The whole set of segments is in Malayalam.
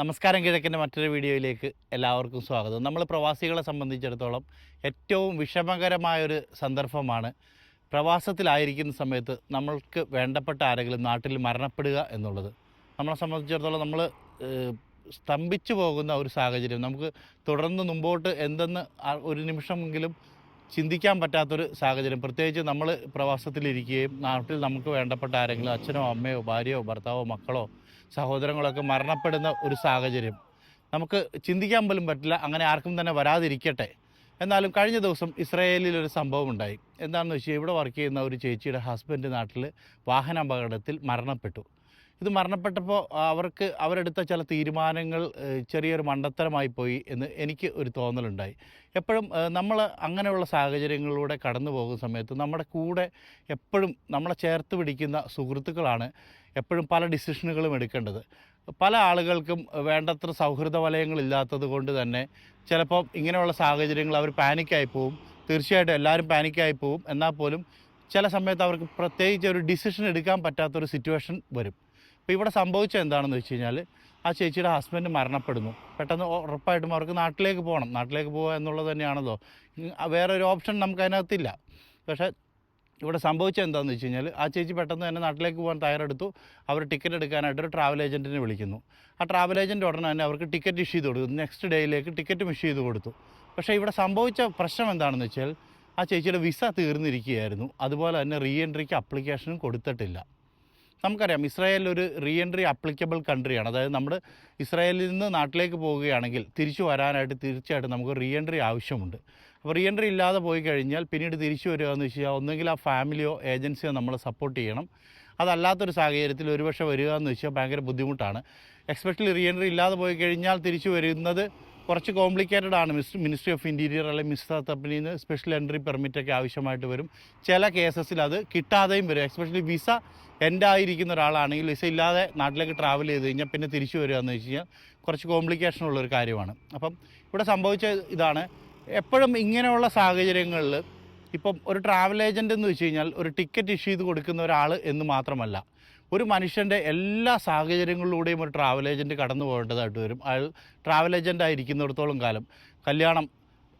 നമസ്കാരം കിഴക്കിന്റെ മറ്റൊരു വീഡിയോയിലേക്ക് എല്ലാവർക്കും സ്വാഗതം. നമ്മൾ പ്രവാസികളെ സംബന്ധിച്ചിടത്തോളം ഏറ്റവും വിഷമകരമായൊരു സന്ദർഭമാണ് പ്രവാസത്തിലായിരിക്കുന്ന സമയത്ത് നമ്മൾക്ക് വേണ്ടപ്പെട്ട ആരെങ്കിലും നാട്ടിൽ മരണപ്പെടുക എന്നുള്ളത്. നമ്മളെ സംബന്ധിച്ചിടത്തോളം നമ്മൾ സ്തംഭിച്ചു പോകുന്ന ഒരു സാഹചര്യം. നമുക്ക് തുടർന്ന് മുമ്പോട്ട് എന്തെന്ന് ഒരു നിമിഷമെങ്കിലും ചിന്തിക്കാൻ പറ്റാത്തൊരു സാഹചര്യം. പ്രത്യേകിച്ച് നമ്മൾ പ്രവാസത്തിലിരിക്കുകയും നാട്ടിൽ നമുക്ക് വേണ്ടപ്പെട്ട ആരെങ്കിലും അച്ഛനോ അമ്മയോ ഭാര്യയോ ഭർത്താവോ മക്കളോ സഹോദരങ്ങളൊക്കെ മരണപ്പെടുന്ന ഒരു സാഹചര്യം. നമുക്ക് ചിന്തിക്കാൻ പോലും പറ്റില്ല അങ്ങനെ ആർക്കും തന്നെ വരാതിരിക്കട്ടെ. എന്നാലും കഴിഞ്ഞ ദിവസം ഇസ്രായേലിൽ ഒരു സംഭവം ഉണ്ടായി. എന്താണെന്ന് വെച്ചാൽ ഇവിടെ വർക്ക് ചെയ്യുന്ന ഒരു ചേച്ചിയുടെ ഹസ്ബൻഡ് നാട്ടിൽ വാഹനാപകടത്തിൽ മരണപ്പെട്ടു. ഇത് മരണപ്പെട്ടപ്പോൾ അവർക്ക് അവരെടുത്ത ചില തീരുമാനങ്ങൾ ചെറിയൊരു മണ്ടത്തരമായി പോയി എന്ന് എനിക്ക് ഒരു തോന്നലുണ്ടായി. എപ്പോഴും നമ്മൾ അങ്ങനെയുള്ള സാഹചര്യങ്ങളിലൂടെ കടന്നു പോകുന്ന സമയത്ത് നമ്മുടെ കൂടെ എപ്പോഴും നമ്മളെ ചേർത്ത് പിടിക്കുന്ന സുഹൃത്തുക്കളാണ് എപ്പോഴും പല ഡിസിഷനുകളും എടുക്കേണ്ടത്. പല ആളുകൾക്കും വേണ്ടത്ര സൗഹൃദ വലയങ്ങളില്ലാത്തത് കൊണ്ട് തന്നെ ചിലപ്പോൾ ഇങ്ങനെയുള്ള സാഹചര്യങ്ങൾ അവർ പാനിക്കായി പോവും. തീർച്ചയായിട്ടും എല്ലാവരും പാനിക്കായി പോവും. എന്നാൽ പോലും ചില സമയത്ത് അവർക്ക് പ്രത്യേകിച്ച് ഒരു ഡിസിഷൻ എടുക്കാൻ പറ്റാത്തൊരു സിറ്റുവേഷൻ വരും. അപ്പോൾ ഇവിടെ സംഭവിച്ചത് എന്താണെന്ന് വെച്ച് കഴിഞ്ഞാൽ ആ ചേച്ചിയുടെ ഹസ്ബൻഡ് മരണപ്പെടുന്നു. പെട്ടെന്ന് ഉറപ്പായിട്ടും അവർക്ക് നാട്ടിലേക്ക് പോകണം. നാട്ടിലേക്ക് പോകുക എന്നുള്ളത് തന്നെയാണല്ലോ. വേറെ ഒരു ഓപ്ഷൻ നമുക്ക് അതിനകത്തില്ല. പക്ഷേ ഇവിടെ സംഭവിച്ചത് എന്താണെന്ന് വെച്ച് കഴിഞ്ഞാൽ ആ ചേച്ചി പെട്ടെന്ന് തന്നെ നാട്ടിലേക്ക് പോകാൻ തയ്യാറെടുത്തു. അവർ ടിക്കറ്റ് എടുക്കാനായിട്ട് ഒരു ട്രാവൽ ഏജന്റിനെ വിളിക്കുന്നു. ആ ട്രാവൽ ഏജന്റ് ഉടനെ തന്നെ അവർക്ക് ടിക്കറ്റ് ഇഷ്യൂ ചെയ്ത് കൊടുത്തു. നെക്സ്റ്റ് ഡേയിലേക്ക് ടിക്കറ്റ് ഇഷ്യൂ ചെയ്ത് കൊടുത്തു. പക്ഷേ ഇവിടെ സംഭവിച്ച പ്രശ്നം എന്താണെന്ന് വെച്ചാൽ ആ ചേച്ചിയുടെ വിസ തീർന്നിരിക്കുകയായിരുന്നു. അതുപോലെ തന്നെ റീ എൻട്രിക്ക് അപ്ലിക്കേഷനും കൊടുത്തിട്ടില്ല. നമുക്കറിയാം ഇസ്രായേൽ ഒരു റീ എൻട്രി അപ്ലിക്കബിൾ കൺട്രിയാണ് അതായത് നമ്മൾ ഇസ്രായേലിൽ നിന്ന് നാട്ടിലേക്ക് പോവുകയാണെങ്കിൽ തിരിച്ചു വരാനായിട്ട് തീർച്ചയായിട്ടും നമുക്ക് റീ എൻട്രി ആവശ്യമുണ്ട്. അപ്പോൾ റീ എൻട്രി ഇല്ലാതെ പോയി കഴിഞ്ഞാൽ പിന്നീട് തിരിച്ചു വരിക എന്ന് വെച്ച് കഴിഞ്ഞാൽ ഒന്നുകിൽ ആ ഫാമിലിയോ ഏജൻസിയോ നമ്മൾ സപ്പോർട്ട് ചെയ്യണം. അതല്ലാത്തൊരു സാഹചര്യത്തിൽ ഒരുപക്ഷെ വരിക എന്ന് വെച്ചാൽ ഭയങ്കര ബുദ്ധിമുട്ടാണ്. എക്സ്പെഷ്യലി റീ എൻട്രി ഇല്ലാതെ പോയി കഴിഞ്ഞാൽ തിരിച്ചു വരുന്നത് കുറച്ച് കോംപ്ലിക്കേറ്റഡ് ആണ്. മിസ് മിനിസ്ട്രി ഓഫ് ഇന്റീരിയർ അല്ലെങ്കിൽ മിസ്റ്റർ തപ്പിനിൽ നിന്ന് സ്പെഷ്യൽ എൻട്രി പെർമിറ്റൊക്കെ ആവശ്യമായിട്ട് വരും. ചില കേസസിൽ അത് കിട്ടാതെയും വരും. എക്സ്പെഷ്യലി വിസ എന്റെ ആയിരിക്കുന്ന ഒരാളാണെങ്കിൽ വിസ ഇല്ലാതെ നാട്ടിലേക്ക് ട്രാവൽ ചെയ്ത് കഴിഞ്ഞാൽ പിന്നെ തിരിച്ചു വരിക എന്ന് വെച്ച് കഴിഞ്ഞാൽ കുറച്ച് കോംപ്ലിക്കേഷൻ ഉള്ളൊരു കാര്യമാണ്. അപ്പം ഇവിടെ സംഭവിച്ച ഇതാണ്. എപ്പോഴും ഇങ്ങനെയുള്ള സാഹചര്യങ്ങളിൽ ഇപ്പം ഒരു ട്രാവൽ ഏജന്റ് എന്ന് വെച്ച് കഴിഞ്ഞാൽ ഒരു ടിക്കറ്റ് ഇഷ്യൂ ചെയ്ത് കൊടുക്കുന്ന ഒരാൾ എന്ന് മാത്രമല്ല. ഒരു മനുഷ്യന്റെ എല്ലാ സാഹചര്യങ്ങളിലൂടെയും ഒരു ട്രാവൽ ഏജന്റ് കടന്നു പോകേണ്ടതായിട്ട് വരും. അയാൾ ട്രാവൽ ഏജന്റ് ആയിരിക്കുന്നിടത്തോളം കാലം കല്യാണം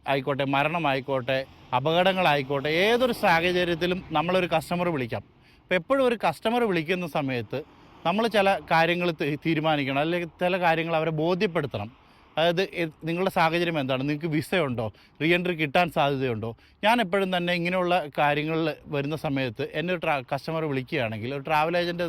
ആയിക്കോട്ടെ മരണമായിക്കോട്ടെ അപകടങ്ങളായിക്കോട്ടെ ഏതൊരു സാഹചര്യത്തിലും നമ്മളൊരു കസ്റ്റമർ വിളിക്കാം. അപ്പോൾ എപ്പോഴും ഒരു കസ്റ്റമർ വിളിക്കുന്ന സമയത്ത് നമ്മൾ ചില കാര്യങ്ങൾ തീരുമാനിക്കണം. അല്ലെങ്കിൽ ചില കാര്യങ്ങൾ അവരെ ബോധ്യപ്പെടുത്തണം. അതായത് നിങ്ങളുടെ സാഹചര്യം എന്താണ്? നിങ്ങൾക്ക് വിസയുണ്ടോ റീ എൻട്രി കിട്ടാൻ സാധ്യതയുണ്ടോ? ഞാൻ എപ്പോഴും തന്നെ ഇങ്ങനെയുള്ള കാര്യങ്ങളിൽ വരുന്ന സമയത്ത് എന്നെ ഒരു കസ്റ്റമർ വിളിക്കുകയാണെങ്കിൽ ഒരു ട്രാവൽ ഏജന്റ്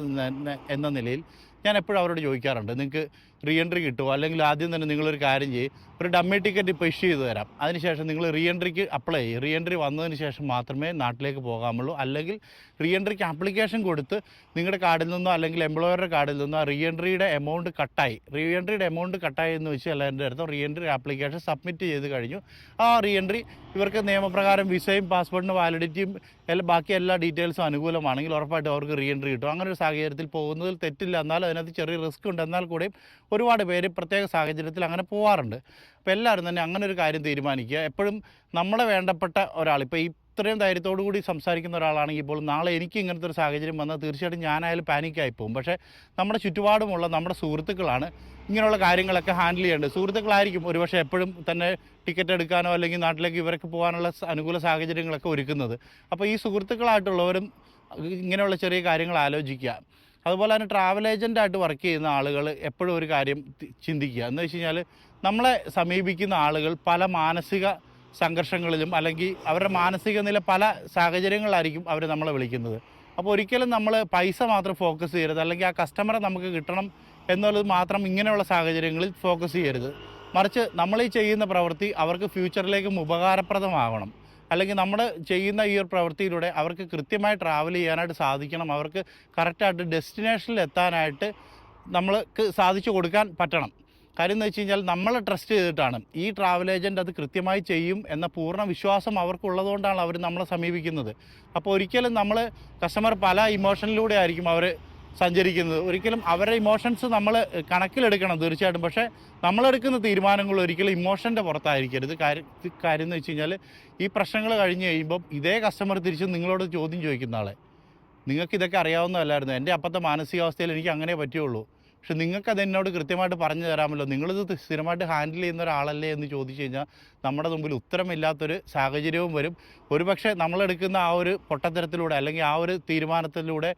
എന്ന നിലയിൽ ഞാൻ എപ്പോഴും അവരോട് ചോദിക്കാറുണ്ട് നിങ്ങൾക്ക് റീ എൻട്രി കിട്ടുമോ അല്ലെങ്കിൽ ആദ്യം തന്നെ നിങ്ങളൊരു കാര്യം ചെയ്യും ഒരു ഡമ്മി ടിക്കറ്റ് ഇപ്പോൾ ഇഷ്യൂ ചെയ്ത് തരാം. അതിനുശേഷം നിങ്ങൾ റീ എൻട്രിക്ക് അപ്ലൈ ചെയ്യും. റീ എൻട്രി വന്നതിന് ശേഷം മാത്രമേ നാട്ടിലേക്ക് പോകാമുള്ളൂ. അല്ലെങ്കിൽ റീ എൻട്രിക്ക് ആപ്ലിക്കേഷൻ കൊടുത്ത് നിങ്ങളുടെ കാർഡിൽ നിന്നോ അല്ലെങ്കിൽ എംപ്ലോയറുടെ കാർഡിൽ നിന്നോ റീ എൻട്രിയുടെ എമൗണ്ട് കട്ടായി റീ എൻട്രിയുടെ എമൗണ്ട് കട്ടായി എന്ന് വെച്ചാൽ എന്റെ അടുത്ത് റീ എൻട്രി ആപ്ലിക്കേഷൻ സബ്മിറ്റ് ചെയ്ത് കഴിഞ്ഞു. ആ റീ എൻട്രി ഇവർക്ക് നിയമപ്രകാരം വിസയും പാസ്പോർട്ടിന് വാലിഡിറ്റിയും എല്ലാ ബാക്കി എല്ലാ ഡീറ്റെയിൽസും അനുകൂലമാണെങ്കിൽ ഉറപ്പായിട്ടും അവർക്ക് റീ എൻട്രി കിട്ടും. അങ്ങനെ ഒരു സാഹചര്യത്തിൽ പോകുന്നതിൽ തെറ്റില്ല. എന്നാൽ അതിനകത്ത് ചെറിയ റിസ്ക് ഉണ്ട്. എന്നാൽ കൂടെയും ഒരുപാട് പേര് പ്രത്യേക സാഹചര്യത്തിൽ അങ്ങനെ പോകാറുണ്ട് അപ്പോൾ എല്ലാവരും തന്നെ അങ്ങനെ ഒരു കാര്യം തീരുമാനിക്കുക. എപ്പോഴും നമ്മളെ വേണ്ടപ്പെട്ട ഒരാൾ ഇപ്പോൾ ഇത്രയും ധൈര്യത്തോടു കൂടി സംസാരിക്കുന്ന ഒരാളാണെങ്കിൽ ഇപ്പോൾ നാളെ എനിക്ക് ഇങ്ങനത്തെ ഒരു സാഹചര്യം വന്നാൽ തീർച്ചയായിട്ടും ഞാനായാലും പാനിക്കായി പോകും. പക്ഷേ നമ്മുടെ ചുറ്റുപാടുമുള്ള നമ്മുടെ സുഹൃത്തുക്കളാണ് ഇങ്ങനെയുള്ള കാര്യങ്ങളൊക്കെ ഹാൻഡിൽ ചെയ്യേണ്ടത്. സുഹൃത്തുക്കളായിരിക്കും ഒരുപക്ഷെ എപ്പോഴും തന്നെ ടിക്കറ്റ് എടുക്കാനോ അല്ലെങ്കിൽ നാട്ടിലേക്ക് ഇവരൊക്കെ പോകാനുള്ള അനുകൂല സാഹചര്യങ്ങളൊക്കെ ഒരുക്കുന്നത്. അപ്പോൾ ഈ സുഹൃത്തുക്കളായിട്ടുള്ളവരും ഇങ്ങനെയുള്ള ചെറിയ കാര്യങ്ങൾ ആലോചിക്കുക. അതുപോലെ തന്നെ ട്രാവൽ ഏജന്റായിട്ട് വർക്ക് ചെയ്യുന്ന ആളുകൾ എപ്പോഴും ഒരു കാര്യം ചിന്തിക്കുക. എന്ന് വെച്ച് കഴിഞ്ഞാൽ നമ്മളെ സമീപിക്കുന്ന ആളുകൾ പല മാനസിക സംഘർഷങ്ങളിലും അല്ലെങ്കിൽ അവരുടെ മാനസിക നില പല സാഹചര്യങ്ങളിലായിരിക്കും അവർ നമ്മളെ വിളിക്കുന്നത്. അപ്പോൾ ഒരിക്കലും നമ്മൾ പൈസ മാത്രം ഫോക്കസ് ചെയ്യരുത്. അല്ലെങ്കിൽ ആ കസ്റ്റമറെ നമുക്ക് കിട്ടണം എന്നുള്ളത് മാത്രം ഇങ്ങനെയുള്ള സാഹചര്യങ്ങളിൽ ഫോക്കസ് ചെയ്യരുത്. മറിച്ച് നമ്മൾ ഈ ചെയ്യുന്ന പ്രവൃത്തി അവർക്ക് ഫ്യൂച്ചറിലേക്കും ഉപകാരപ്രദമാകണം അല്ലെങ്കിൽ നമ്മൾ ചെയ്യുന്ന ഈ ഒരു പ്രവൃത്തിയിലൂടെ അവർക്ക് കൃത്യമായി ട്രാവൽ ചെയ്യാനായിട്ട് സാധിക്കണം. അവർക്ക് കറക്റ്റായിട്ട് ഡെസ്റ്റിനേഷനിൽ എത്താനായിട്ട് നമ്മൾക്ക് സാധിച്ചു കൊടുക്കാൻ പറ്റണം. കാര്യം എന്ന് വെച്ച് കഴിഞ്ഞാൽ നമ്മളെ ട്രസ്റ്റ് ചെയ്തിട്ടാണ് ഈ ട്രാവൽ ഏജന്റ് അത് കൃത്യമായി ചെയ്യും എന്ന പൂർണ വിശ്വാസം അവർക്കുള്ളതുകൊണ്ടാണ് അവർ നമ്മളെ സമീപിക്കുന്നത്. അപ്പോൾ ഒരിക്കലും നമ്മൾ കസ്റ്റമർ പല ഇമോഷനിലൂടെ ആയിരിക്കും അവർ സഞ്ചരിക്കുന്നത്. ഒരിക്കലും അവരുടെ ഇമോഷൻസ് നമ്മൾ കണക്കിലെടുക്കണം തീർച്ചയായിട്ടും. പക്ഷേ നമ്മളെടുക്കുന്ന തീരുമാനങ്ങൾ ഒരിക്കലും ഇമോഷന്റെ പുറത്തായിരിക്കരുത്. കാര്യം കാര്യം എന്ന് വെച്ച് കഴിഞ്ഞാൽ ഈ പ്രശ്നങ്ങൾ കഴിഞ്ഞ് കഴിയുമ്പം ഇതേ കസ്റ്റമർ തിരിച്ച് നിങ്ങളോട് ചോദ്യം ചോദിക്കുന്ന ആളെ. നിങ്ങൾക്ക് ഇതൊക്കെ അറിയാവുന്നതല്ലായിരുന്നു. എന്റെ അപ്പോഴത്തെ മാനസികാവസ്ഥയിൽ എനിക്ക് അങ്ങനെ പറ്റുള്ളൂ പക്ഷെ നിങ്ങൾക്കത് എന്നോട് കൃത്യമായിട്ട് പറഞ്ഞു തരാമല്ലോ. നിങ്ങളിത് സ്ഥിരമായിട്ട് ഹാൻഡിൽ ചെയ്യുന്ന ഒരാളല്ലേ എന്ന് ചോദിച്ചു കഴിഞ്ഞാൽ നമ്മുടെ മുമ്പിൽ ഉത്തരമില്ലാത്തൊരു സാഹചര്യവും വരും. ഒരുപക്ഷെ നമ്മളെടുക്കുന്ന ആ ഒരു പൊട്ടത്തരത്തിലൂടെ അല്ലെങ്കിൽ ആ ഒരു തീരുമാനത്തിലൂടെ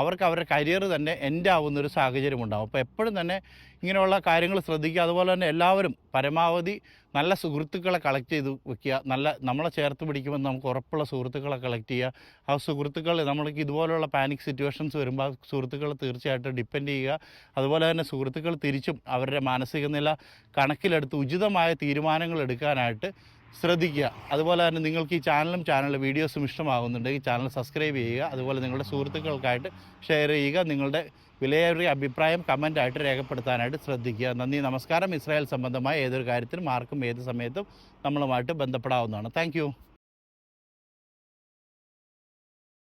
അവർക്ക് അവരുടെ കരിയർ തന്നെ എൻഡ് ആവുന്ന ഒരു സാഹചര്യം ഉണ്ടാകും അപ്പോൾ എപ്പോഴും തന്നെ ഇങ്ങനെയുള്ള കാര്യങ്ങൾ ശ്രദ്ധിക്കുക. അതുപോലെ തന്നെ എല്ലാവരും പരമാവധി നല്ല സുഹൃത്തുക്കളെ കളക്ട് ചെയ്ത് വെക്കുക. നല്ല നമ്മളെ ചേർത്ത് പിടിക്കുമ്പോൾ നമുക്ക് ഉറപ്പുള്ള സുഹൃത്തുക്കളെ കളക്ട് ചെയ്യുക. ആ സുഹൃത്തുക്കൾ നമ്മൾക്ക് ഇതുപോലുള്ള പാനിക് സിറ്റുവേഷൻസ് വരുമ്പോൾ ആ സുഹൃത്തുക്കൾ തീർച്ചയായിട്ടും ഡിപ്പെൻഡ് ചെയ്യുക. അതുപോലെ തന്നെ സുഹൃത്തുക്കൾ തിരിച്ചും അവരുടെ മാനസിക നില കണക്കിലെടുത്ത് ഉചിതമായ തീരുമാനങ്ങൾ എടുക്കാനായിട്ട് ശ്രദ്ധിക്കുക. അതുപോലെ തന്നെ നിങ്ങൾക്ക് ഈ ചാനലും ചാനലിലെ വീഡിയോസും ഇഷ്ടമാകുന്നുണ്ടെങ്കിൽ ചാനൽ സബ്സ്ക്രൈബ് ചെയ്യുക. അതുപോലെ നിങ്ങളുടെ സുഹൃത്തുക്കൾക്കായിട്ട് ഷെയർ ചെയ്യുക. നിങ്ങളുടെ വിലയേറിയ അഭിപ്രായം കമന്റായിട്ട് രേഖപ്പെടുത്താനായിട്ട് ശ്രദ്ധിക്കുക. നന്ദി. നമസ്കാരം. ഇസ്രായേൽ സംബന്ധമായ ഏതൊരു കാര്യത്തിനും ആർക്കും ഏത് സമയത്തും നമ്മളുമായിട്ട് ബന്ധപ്പെടാവുന്നതാണ്. താങ്ക്